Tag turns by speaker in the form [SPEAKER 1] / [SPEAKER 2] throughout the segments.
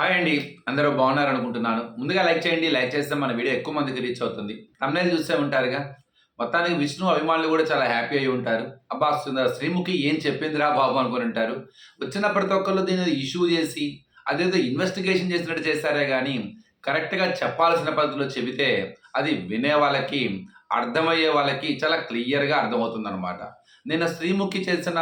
[SPEAKER 1] Hi అండి అందరూ బాగున్నారు అనుకుంటున్నాను ముందుగా లైక్ చేయండి లైక్ చేస్తే మన వీడియో ఎక్కువ మందికి రీచ్ అవుతుంది. తమిళ చూసే ఉంటారుగా. మొత్తానికి విష్ణు అభిమానులు కూడా చాలా హ్యాపీ అయి ఉంటారు. అబ్బా సుందర శ్రీముఖి ఏం చెప్పిందిరా బాబు అనుకుని ఉంటారు. వచ్చిన ప్రతి ఒక్కళ్ళు దీన్ని ఇష్యూ చేసి అదేదో ఇన్వెస్టిగేషన్ చేసినట్టు చేశారే కానీ కరెక్ట్గా చెప్పాల్సిన పద్ధతిలో చెబితే అది వినే వాళ్ళకి అర్థమయ్యే వాళ్ళకి చాలా క్లియర్గా అర్థమవుతుంది అనమాట నేను శ్రీముఖి చేసిన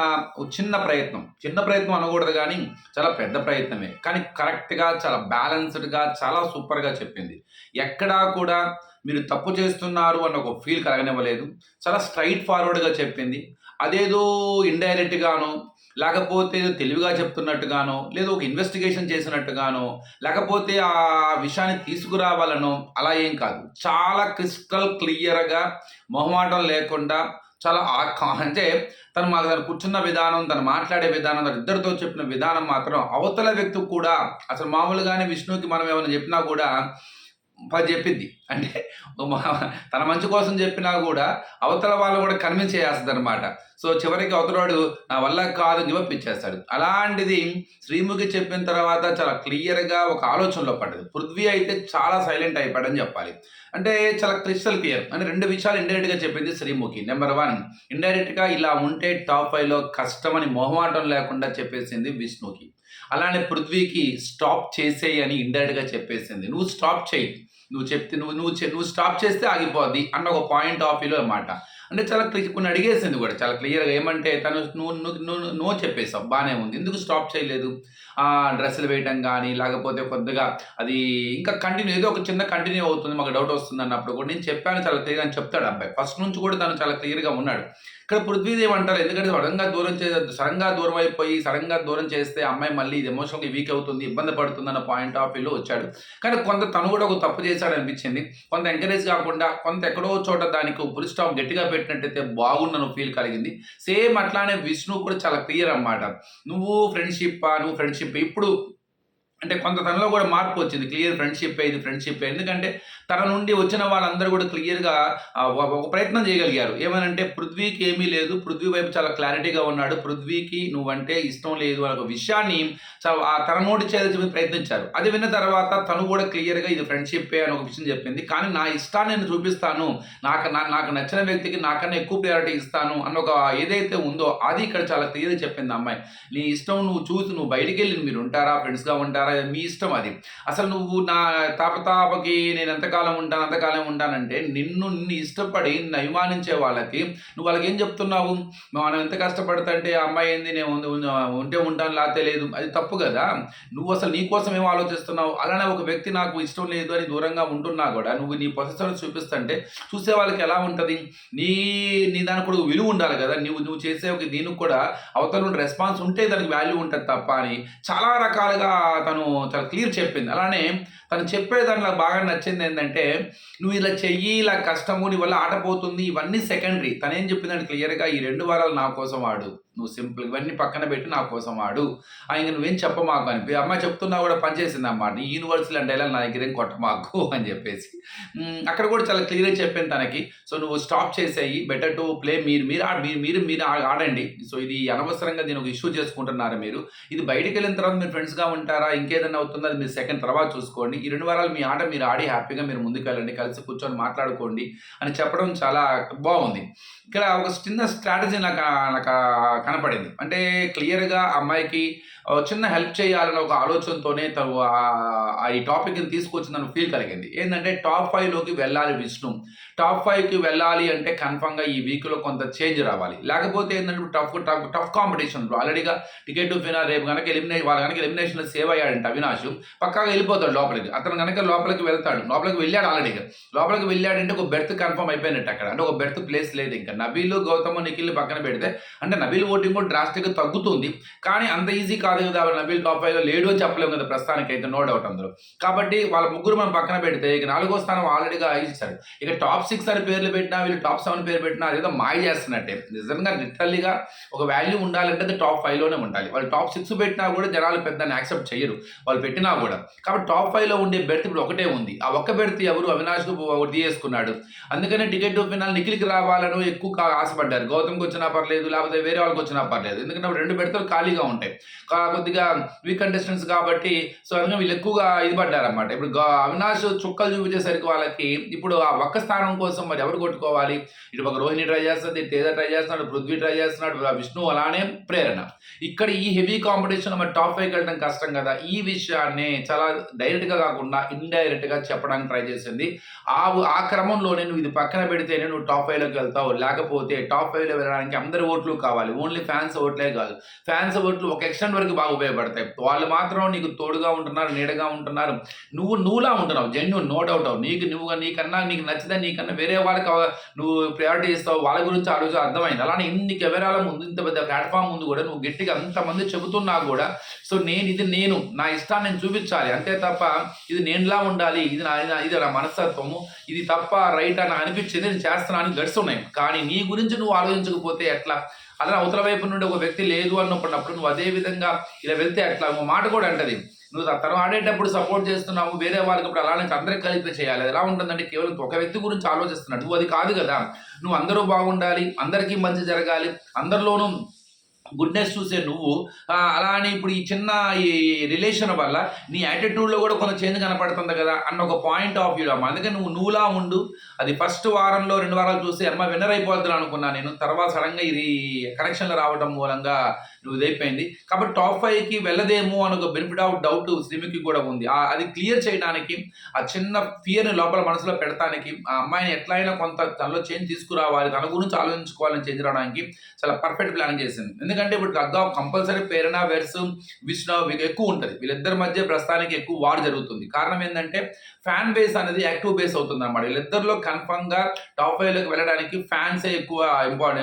[SPEAKER 1] చిన్న ప్రయత్నం చిన్న ప్రయత్నం అనకూడదు కానీ చాలా పెద్ద ప్రయత్నమే. కానీ కరెక్ట్గా చాలా బ్యాలెన్స్డ్గా చాలా సూపర్గా చెప్పింది. ఎక్కడా కూడా మీరు తప్పు చేస్తున్నారు అన్న ఒక ఫీల్ కలగనివ్వలేదు. చాలా స్ట్రైట్ ఫార్వర్డ్గా చెప్పింది. అదేదో ఇండైరెక్ట్గాను లేకపోతే తెలివిగా చెప్తున్నట్టుగానో లేదా ఒక ఇన్వెస్టిగేషన్ చేసినట్టుగానో లేకపోతే ఆ విషయాన్ని తీసుకురావాలనో అలా ఏం కాదు. చాలా క్రిస్టల్ క్లియర్గా మొహమాటం లేకుండా చాలా అంటే తను మాకు తను కూర్చున్న విధానం తను మాట్లాడే విధానం తను ఇద్దరితో చెప్పిన విధానం మాత్రం అవతల వ్యక్తి కూడా అసలు మామూలుగానే విష్ణుకి మనం ఏమైనా చెప్పినా కూడా చెప్పింది. అంటే తన మంచి కోసం చెప్పినా కూడా అవతల వాళ్ళు కూడా కన్విన్స్ చేయాల్సింది అనమాట సో చివరికి అవతలవాడు నా వల్ల కాదు గివప్ ఇచ్చేస్తాడు. అలాంటిది శ్రీముఖి చెప్పిన తర్వాత చాలా క్లియర్గా ఒక ఆలోచనలో పడ్డది. పృథ్వీ అయితే చాలా సైలెంట్ అయిపోయాడని చెప్పాలి. అంటే చాలా క్రిస్టల్ క్లియర్ అంటే రెండు విషయాలు ఇండైరెక్ట్గా చెప్పింది శ్రీముఖి. నెంబర్ వన్ ఇండైరెక్ట్గా ఇలా ఉంటే టాప్ ఫైవ్లో కష్టమని మొహమాటం లేకుండా చెప్పేసింది విష్ణుకి. అలానే పృథ్వీకి స్టాప్ చేసేయి అని ఇండైరెక్ట్గా చెప్పేసింది. నువ్వు స్టాప్ చేయి. నువ్వు చెప్తే నువ్వు నువ్వు నువ్వు స్టాప్ చేస్తే ఆగిపోద్ది అన్న ఒక పాయింట్ ఆఫ్ వ్యూలో అన్నమాట అంటే చాలా క్లి- కొన్ని అడిగేసింది కూడా చాలా క్లియర్గా ఏమంటే తను నువ్వు నువ్వు నువ్వు నో చెప్పేసావు బాగానే ఉంది. ఎందుకు స్టాప్ చేయలేదు? డ్రెస్సులు వేయటం కానీ లేకపోతే కొద్దిగా అది ఇంకా కంటిన్యూ ఏదో ఒక చిన్న కంటిన్యూ అవుతుంది మాకు డౌట్ వస్తుంది అన్నప్పుడు కూడా నేను చెప్పాను చాలా క్లియర్ అని చెప్తాడు అబ్బాయి. ఫస్ట్ నుంచి కూడా తను చాలా క్లియర్గా ఉన్నాడు. ఇక్కడ పృథ్వీదేవి అంటారు ఎందుకంటే సడన్గా దూరం చే సడన్గా దూరం అయిపోయి సడన్గా దూరం చేస్తే అమ్మాయి మళ్ళీ ఇది ఎమోషనల్గా వీక్ అవుతుంది ఇబ్బంది పడుతుంది అన్న పాయింట్ ఆఫ్ వ్యూలో వచ్చాడు. కానీ కొంత తను కూడా ఒక తప్పు చేశాడు అనిపించింది కొంత ఎంకరేజ్ కాకుండా కొంత ఎక్కడో చోట దానికి పులి స్టాప్ గట్టిగా పెట్టినట్టయితే బాగుండను ఫీల్ కలిగింది. సేమ్ అట్లానే విష్ణు కూడా చాలా క్లియర్ అన్నమాట. నువ్వు ఫ్రెండ్షిప్ నువ్వు ఫ్రెండ్షిప్ ఇప్పుడు అంటే కొంత తనలో కూడా మార్పు వచ్చింది. క్లియర్ ఫ్రెండ్షిప్ ఇది ఫ్రెండ్షిప్ ఎందుకంటే తన నుండి వచ్చిన వాళ్ళందరూ కూడా క్లియర్గా ఒక ప్రయత్నం చేయగలిగారు. ఏమనంటే పృథ్వీకి ఏమీ లేదు. పృథ్వీ వైపు చాలా క్లారిటీగా ఉన్నాడు. పృథ్వీకి నువ్వంటే ఇష్టం లేదు అనే ఒక విషయాన్ని ఆ తన నోటి చేయాలని ప్రయత్నించారు. అది విన్న తర్వాత తను కూడా క్లియర్గా ఇది ఫ్రెండ్షిప్పే అని ఒక విషయం చెప్పింది. కానీ నా ఇష్టాన్ని నేను చూపిస్తాను. నాకు నా- నాకు నచ్చిన వ్యక్తికి నాకన్నా ఎక్కువ ప్రయారిటీ ఇస్తాను అన్న ఒక ఏదైతే ఉందో అది ఇక్కడ చాలా క్లియర్గా చెప్పింది అమ్మాయి. నీ ఇష్టం నువ్వు చూసి నువ్వు బయటికి వెళ్ళి మీరు ఉంటారా? ఫ్రెండ్స్గా ఉంటారా? మీ ఇష్టం అది. అసలు నువ్వు నా తాపతాపకి నేను ఎంతకాలం ఉంటాను అంతకాలం ఉంటానంటే నిన్ను నిన్ను ఇష్టపడి నిన్ను అభిమానించే వాళ్ళకి నువ్వు వాళ్ళకి ఏం చెప్తున్నావు? మనం ఎంత కష్టపడతంటే అంటే అమ్మాయి ఏంది నేను ఉంటే ఉంటాను లేకపోతే లేదు. అది తప్పు కదా. నువ్వు అసలు నీ కోసం ఏం ఆలోచిస్తున్నావు? అలానే ఒక వ్యక్తి నాకు ఇష్టం లేదు అని దూరంగా ఉంటున్నా కూడా నువ్వు నీ పొజిషన్ చూపిస్తుంటే చూసే వాళ్ళకి ఎలా ఉంటుంది? నీ నీ దానికి కూడా విలువ ఉండాలి కదా. నువ్వు నువ్వు చేసే ఒక దీనికి కూడా అవతల నుండి రెస్పాన్స్ ఉంటే దానికి వాల్యూ ఉంటుంది తప్ప అని చాలా రకాలుగా తను చాలా క్లియర్ చెప్పింది. అలానే తను చెప్పే దాంట్లో బాగా నచ్చింది ఏంటంటే నువ్వు ఇలా చెయ్యి ఇలా కష్టము నీ వల్ల ఆటపోతుంది ఇవన్నీ సెకండరీ తనేం చెప్పిందంటే క్లియర్గా ఈ రెండు వారాలు నా కోసం ఆడు. నువ్వు సింపుల్ ఇవన్నీ పక్కన పెట్టి నా కోసం వాడు. ఆ, ఇంక నువ్వేం చెప్పమాకు అని అమ్మ చెప్తున్నా కూడా పనిచేసింది అన్నమాట నీ యూనివర్సిటీ అంటే నా దగ్గర ఏం కొట్టమాకు? అని చెప్పేసి. అక్కడ కూడా చాలా క్లియర్గా చెప్పాను తనకి. సో నువ్వు స్టాప్ చేసేయి. బెటర్ టు ప్లే మీరు మీరు ఆడ- మీరు మీరు మీరు ఆ- ఆడండి. సో ఇది అనవసరంగా దీని ఒక ఇష్యూ చేసుకుంటున్నారు మీరు. ఇది బయటికి వెళ్ళిన తర్వాత మీరు ఫ్రెండ్స్గా ఉంటారా? ఇంకేదైనా అవుతుందో? అది మీరు సెకండ్ తర్వాత చూసుకోండి. ఈ రెండు వారాలు మీ ఆట మీరు ఆడి హ్యాపీగా మీరు ముందుకు వెళ్ళండి. కలిసి కూర్చొని మాట్లాడుకోండి అని చెప్పడం చాలా బాగుంది. ఇక్కడ ఒక చిన్న స్ట్రాటజీ నాకు నాకు కనపడింది. అంటే క్లియర్గా అమ్మాయికి చిన్న హెల్ప్ చేయాలనే ఒక ఆలోచనతోనే తను ఆ- ఈ టాపిక్ని తీసుకొచ్చిందని ఫీల్ కలిగింది. ఏంటంటే టాప్ ఫైవ్లోకి వెళ్ళాలి విష్ణు. టాప్ ఫైవ్కి వెళ్ళాలి అంటే కన్ఫామ్గా ఈ వీక్లో కొంత చేంజ్ రావాలి. లేకపోతే ఏంటంటే టఫ్ టఫ్ టఫ్ కాంపిటీషన్ ఆల్రెడీగా టికెట్ టు ఫినాల్ రేపు కనుక ఎలిమినేట్ వాళ్ళు కనుక ఎలిమినేషన్లో సేవ్ అయ్యాడంట అవినాష్. పక్కాగా వెళ్ళిపోతాడు లోపలికి. అతను కనుక లోపలికి వెళ్తాడు. లోపలికి వెళ్ళాడు ఆల్రెడీగా లోపలికి వెళ్ళాడంటే ఒక బెర్త్ కన్ఫర్మ్ అయిపోయినట్టు అక్కడ. అంటే ఒక బెర్త్ ప్లేస్ లేదు ఇంకా. నబీలు గౌతమ్ నిఖిల్ పక్కన పెడితే అంటే నబీల్ ఓటింగ్ కూడా డ్రాస్టిక్గా తగ్గుతుంది. కానీ అంత ఈజీ కాదు కదా నబీల్ టాప్ ఫైవ్లో లేడు అని చెప్పలేము కదా ప్రస్తుతానికి అయితే నో డౌట్ అందరూ కాబట్టి వాళ్ళ ముగ్గురు మనం పక్కన పెడితే ఇక నాలుగో స్థానం ఆల్రెడీగా ఇచ్చారు ఇక టాప్ సిక్స్ అని పేర్లు పెట్టినా వీళ్ళు టాప్ సెవెన్ పేరు పెట్టినా అదేదో మాయ చేస్తున్నట్టే. నిజంగా లిటరల్లీగా ఒక వాల్యూ ఉండాలంటే అది టాప్ ఫైవ్లోనే ఉండాలి. వాళ్ళు టాప్ సిక్స్ పెట్టినా కూడా జనాలు పెద్ద యాక్సెప్ట్ చేయరు. వాళ్ళు పెట్టినా కూడా. కాబట్టి టాప్ ఫైవ్లో ఉండే బెర్త్ ఇప్పుడు ఒకటే ఉంది. ఆ ఒక్క బెర్త్ ఎవరు? అవినాష్ తీసుకున్నాడు. అందుకనే టికెట్ ఫినాల్ నిఖిల్కి రావాలని ఎక్కువ ఆశపడ్డారు. గౌతమ్కి వచ్చినా పర్లేదు లేకపోతే వేరే వాళ్ళకి వచ్చినా పర్లేదు. ఎందుకంటే రెండు బెర్తలు ఖాళీగా ఉంటాయి. కా- కొద్దిగా వీక్ కంటెస్టెంట్స్ కాబట్టి సో అందుకని వీళ్ళు ఎక్కువగా ఇది పడ్డారన్నమాట. ఇప్పుడు అవినాష్ చుక్కలు చూపించేసరికి వాళ్ళకి ఇప్పుడు ఆ ఒక్క స్థానం కోసం మరి ఎవరు కొట్టుకోవాలి? ఇటు ఒక రోహిణి ట్రై చేస్తుంది తేజ ట్రై చేస్తున్నాడు పృథ్వీ ట్రై చేస్తున్నాడు విష్ణు అలానే ప్రేరణ. ఇక్కడ ఈ హెవీ కాంపిటీషన్ మరి టాప్ ఫైవ్కి వెళ్ళడం కష్టం కదా. ఈ విషయాన్ని చాలా డైరెక్ట్గా కాకుండా ఇండైరెక్ట్గా చెప్పడానికి ట్రై చేసింది. ఆ ఆ క్రమంలోనే నువ్వు ఇది పక్కన పెడితేనే నువ్వు టాప్ ఫైవ్లోకి వెళ్తావు. లేకపోతే టాప్ ఫైవ్లో వెళ్ళడానికి అందరి ఓట్లు కావాలి. ఓన్లీ ఫ్యాన్స్ ఓట్లే కాదు. ఫ్యాన్స్ ఓట్లు ఒక ఎక్స్టెంట్ వరకు బాగా ఉపయోగపడతాయి. వాళ్ళు మాత్రం నీకు తోడుగా ఉంటున్నారు నీడగా ఉంటున్నారు. నువ్వు నువ్వులా ఉంటున్నావు జెన్యున్ నో డౌట్ అవు నీకు నువ్వు నీకన్నా నీకు నచ్చితే నీకన్నా వేరే వాళ్ళకి నువ్వు ప్రయారిటీ ఇస్తావు వాళ్ళ గురించి ఆ రోజు అర్థమైంది. అలానే ఇన్ని కెమెరాల ముందు ఇంత పెద్ద ప్లాట్ఫామ్ ముందు కూడా నువ్వు గట్టిగా అంతమంది చెబుతున్నా కూడా సో నేను ఇది నేను నా ఇష్టాన్ని నేను చూపించాలి. అంతే తప్ప ఇది నేనులా ఉండాలి ఇది నా ఇది నా- ఇది నా మనస్తత్వము ఇది తప్ప రైట్ అని అనిపించింది నేను చేస్తున్నాను గడుస్తున్నాయి కానీ నీ గురించి నువ్వు ఆలోచించకపోతే ఎట్లా? అలా అవతల వైపు నుండి ఒక వ్యక్తి లేదు అనుకున్నప్పుడు నువ్వు అదే విధంగా ఇలా వెళ్తే అట్లా ఒక మాట కూడా అంటది. నువ్వు తను ఆడేటప్పుడు సపోర్ట్ చేస్తున్నావు వేరే వాళ్ళకి ఇప్పుడు అలానే అందరికి కలిపి చేయాలి. ఎలా ఉంటుందంటే కేవలం ఒక వ్యక్తి గురించి ఆలోచిస్తున్నాడు. నువ్వు అది కాదు కదా. నువ్వు అందరూ బాగుండాలి అందరికీ మంచి జరగాలి అందరిలోనూ గుడ్నెస్ చూసే నువ్వు అలా అని ఇప్పుడు ఈ చిన్న ఈ రిలేషన్ వల్ల నీ యాటిట్యూడ్లో కూడా కొంత చేంజ్ కనపడుతుంది కదా అన్న ఒక పాయింట్ ఆఫ్ వ్యూ అమ్మ అందుకని నువ్వు నువ్వులా ఉండు. అది ఫస్ట్ వారంలో రెండు వారాలు చూసి అమ్మ విన్నర్ అయిపోద్దును అనుకున్నా నేను. తర్వాత సడన్గా ఇది కనెక్షన్లు రావడం మూలంగా ఇదైపోయింది. కాబట్టి టాప్ ఫైవ్కి వెళ్ళదేమో అని ఒక బెనిఫిట్ ఆఫ్ డౌట్ సిమికి కూడా ఉంది. అది క్లియర్ చేయడానికి ఆ చిన్న ఫియర్ని లోపల మనసులో పెడతానికి ఆ అమ్మాయిని ఎట్లయినా కొంత తనలో చేంజ్ తీసుకురావాలి తన గురించి ఆలోచించుకోవాలని చేంజ్ రావడానికి చాలా పర్ఫెక్ట్ ప్లాన్ చేసింది. ఎందుకంటే ఇప్పుడు అగ్గా కంపల్సరీ ప్రేరణ వెర్స్ విష్ణు ఎక్కువ ఉంటుంది. వీళ్ళిద్దరి మధ్య ప్రస్తుతానికి ఎక్కువ వార్ జరుగుతుంది. కారణం ఏంటంటే ఫ్యాన్ బేస్ అనేది యాక్టివ్ బేస్ అవుతుంది అనమాట వీళ్ళిద్దరిలో కన్ఫర్మ్గా టాప్ ఫైవ్లోకి వెళ్ళడానికి ఫ్యాన్సే ఎక్కువ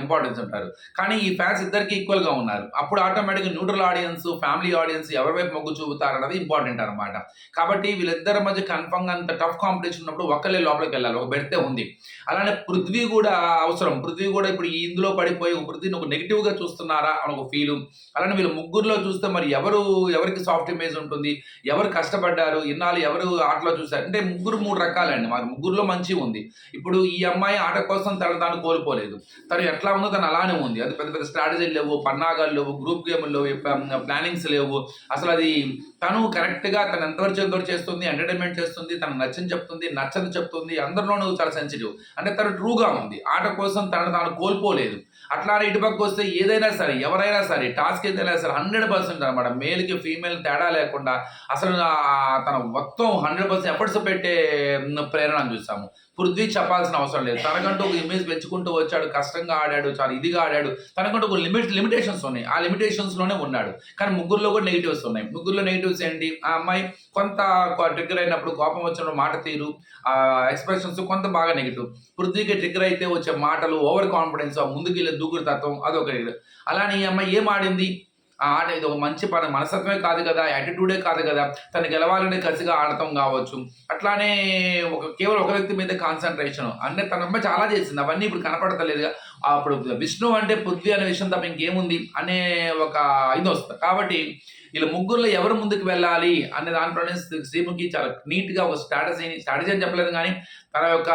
[SPEAKER 1] ఇంపార్టెన్స్ ఉంటారు. కానీ ఈ ఫ్యాన్స్ ఇద్దరికి ఈక్వల్గా ఉన్నారు. అప్పుడు ఆటోమేటిక్గా న్యూట్రల్ ఆడియన్స్ ఫ్యామిలీ ఆడియన్స్ ఎవరి వైపు మొగ్గు చూపుతారన్నది ఇంపార్టెంట్ అనమాట కాబట్టి వీళ్ళిద్దరి మధ్య కన్ఫర్మ్ అంత టఫ్ కాంపిటీషన్ ఉన్నప్పుడు ఒకళ్ళే లోపలికి వెళ్ళాలి ఒక బెడితే ఉంది. అలానే పృథ్వీ కూడా అవసరం. పృథ్వీ కూడా ఇప్పుడు ఈ ఇందులో పడిపోయి పృథ్వీని ఒక నెగిటివ్గా చూస్తున్నారా అని ఒక ఫీల్ అలానే వీళ్ళు ముగ్గురులో చూస్తే మరి ఎవరు ఎవరికి సాఫ్ట్ ఇమేజ్ ఉంటుంది ఎవరు కష్టపడ్డారు ఇన్నాళ్ళు ఎవరు ఆటలో చూశారు? అంటే ముగ్గురు మూడు రకాలండి. మరి ముగ్గురులో మంచి ఉంది. ఇప్పుడు ఈ అమ్మాయి ఆట కోసం తను తాను కోల్పోలేదు. తను ఎట్లా ఉందో తను అలానే ఉంది. అది పెద్ద పెద్ద స్ట్రాటజీలు లేవు పన్నాగాలు లేవు గ్రూప్ గేమ్లో ప్లానింగ్స్ లేవు. అసలు అది తను కరెక్ట్గా తను ఎంతవరకు ఎంతవరకు చేస్తుంది ఎంటర్టైన్మెంట్ చేస్తుంది తను నచ్చని చెప్తుంది నచ్చని చెప్తుంది అందరిలోనూ చాలా సెన్సిటివ్ అంటే తను ట్రూగా ఉంది. ఆట కోసం తను తాను కోల్పోలేదు. అట్లానే ఇటుపక్క వస్తే ఏదైనా సరే ఎవరైనా సరే టాస్క్ ఏదైనా సరే హండ్రెడ్ పర్సెంట్ అనమాట మేల్కి ఫీమేల్ తేడా లేకుండా అసలు తన మొత్తం హండ్రెడ్ పర్సెంట్ ఎఫర్ట్స్ పెట్టే ప్రేరణ చూసాము పృథ్వీ చెప్పాల్సిన అవసరం లేదు. తనకంటూ ఒక ఇమేజ్ పెంచుకుంటూ వచ్చాడు కష్టంగా ఆడాడు చాలా ఇదిగా ఆడాడు. తనకంటూ ఒక లిమిట్ లిమిటేషన్స్ ఉన్నాయి. ఆ లిమిటేషన్స్లోనే ఉన్నాడు. కానీ ముగ్గురులో కూడా నెగిటివ్స్ ఉన్నాయి. ముగ్గురులో నెగిటివ్స్ ఏంటి? ఆ అమ్మాయి కొంత ట్రిగ్గర్ అయినప్పుడు కోపం వచ్చినప్పుడు మాట తీరు. ఆ ఎక్స్ప్రెషన్స్ కొంత బాగా నెగిటివ్ పృథ్వీకి ట్రిగ్గర్ అయితే వచ్చే మాటలు ఓవర్ కాన్ఫిడెన్స్ ముందుకు దూకుడు తత్వం అదొక negative. అలానే ఈ అమ్మాయి ఏం ఆడింది ఆ ఆట ఇది ఒక మంచి పని మనసత్వమే కాదు కదా యాటిట్యూడే కాదు కదా తను గెలవాలనే కసిగా ఆడటం కావచ్చు. అట్లానే ఒక కేవలం ఒక వ్యక్తి మీద కాన్సన్ట్రేషన్ అంటే తన చాలా చేసింది అవన్నీ ఇప్పుడు కనపడతలేదు అప్పుడు విష్ణు అంటే పృథ్వీ అనే విషయం తప్ప ఇంకేముంది అనే ఒక ఇది వస్తుంది. కాబట్టి వీళ్ళ ముగ్గురులో ఎవరు ముందుకు వెళ్ళాలి అనే దాంట్లోనే శ్రీముఖి చాలా నీట్గా ఒక స్ట్రాటజీని స్ట్రాటజీ అని చెప్పలేదు కానీ తన యొక్క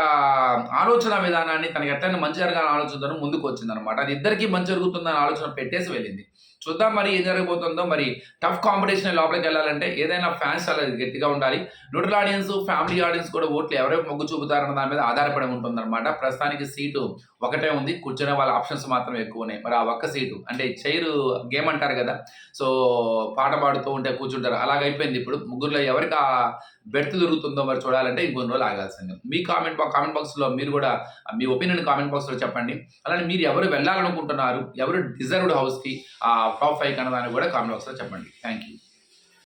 [SPEAKER 1] ఆలోచన విధానాన్ని తనకి ఎట్లయినా మంచి జరగాలని ఆలోచనతో ముందుకు వచ్చింది అనమాట అది ఇద్దరికీ మంచి జరుగుతుందని ఆలోచన పెట్టేసి వెళ్ళింది. చూద్దాం మరి ఏం జరగబోతుందో. మరి టఫ్ కాంపిటీషన్ లోపలికి వెళ్ళాలంటే ఏదైనా ఫ్యాన్స్ అలా గట్టిగా ఉండాలి. న్యూట్రల్ ఆడియన్స్ ఫ్యామిలీ ఆడియన్స్ కూడా ఓట్లు ఎవరైనా మొగ్గు చూపుతారన్న దాని మీద ఆధారపడి ఉంటుందన్నమాట. ప్రస్తుతానికి సీటు ఒకటే ఉంది. కూర్చునే వాళ్ళ ఆప్షన్స్ మాత్రం ఎక్కువ ఉన్నాయి. మరి ఆ ఒక్క సీటు అంటే చైరు గేమ్ అంటారు కదా. సో పాట పాడుతూ ఉంటే కూర్చుంటారు. అలాగైపోయింది ఇప్పుడు. ముగ్గురులో ఎవరికి ఆ బెర్త్ దొరుకుతుందో మరి చూడాలంటే ఇంకొన్ని రోజులు ఆగాల్సిందే. మీ కామెంట్ బాక్స్ కామెంట్ బాక్స్లో మీరు కూడా మీ ఒపీనియన్ కామెంట్ బాక్స్లో చెప్పండి. అలానే మీరు ఎవరు వెళ్ళాలనుకుంటున్నారు ఎవరు డిజర్వ్డ్ హౌస్కి ఆ టాప్ ఫైవ్ కన్నదాన్ని కూడా కామెంట్ బాక్స్లో చెప్పండి. Thank you